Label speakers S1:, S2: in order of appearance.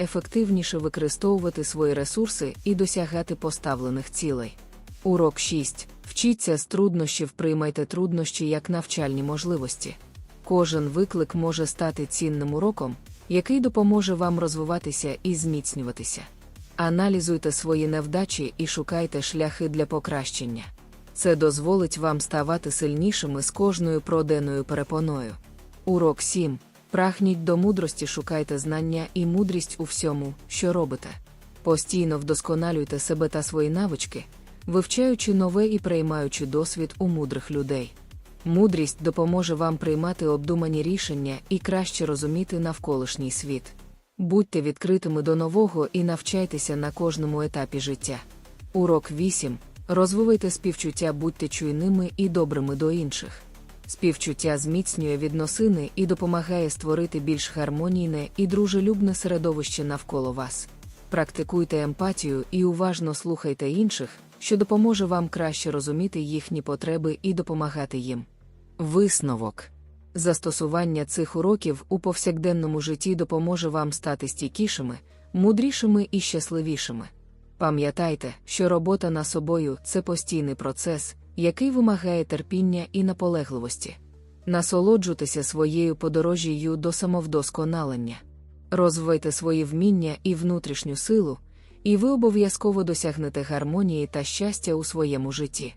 S1: ефективніше використовувати свої ресурси і досягати поставлених цілей. Урок 6. Вчіться з труднощів, приймайте труднощі як навчальні можливості. Кожен виклик може стати цінним уроком, який допоможе вам розвиватися і зміцнюватися. Аналізуйте свої невдачі і шукайте шляхи для покращення. Це дозволить вам ставати сильнішими з кожною пройденою перепоною. Урок 7. Прагніть до мудрості, шукайте знання і мудрість у всьому, що робите. Постійно вдосконалюйте себе та свої навички, вивчаючи нове і приймаючи досвід у мудрих людей. Мудрість допоможе вам приймати обдумані рішення і краще розуміти навколишній світ. Будьте відкритими до нового і навчайтеся на кожному етапі життя. Урок 8. Розвивайте співчуття, будьте чуйними і добрими до інших. Співчуття зміцнює відносини і допомагає створити більш гармонійне і дружелюбне середовище навколо вас. Практикуйте емпатію і уважно слухайте інших, що допоможе вам краще розуміти їхні потреби і допомагати їм. Висновок Застосування цих уроків у повсякденному житті допоможе вам стати стійкішими, мудрішими і щасливішими. Пам'ятайте, що робота над собою це постійний процес, який вимагає терпіння і наполегливості. Насолоджуйтеся своєю подорожією до самовдосконалення. Розвивайте свої вміння і внутрішню силу, і ви обов'язково досягнете гармонії та щастя у своєму житті.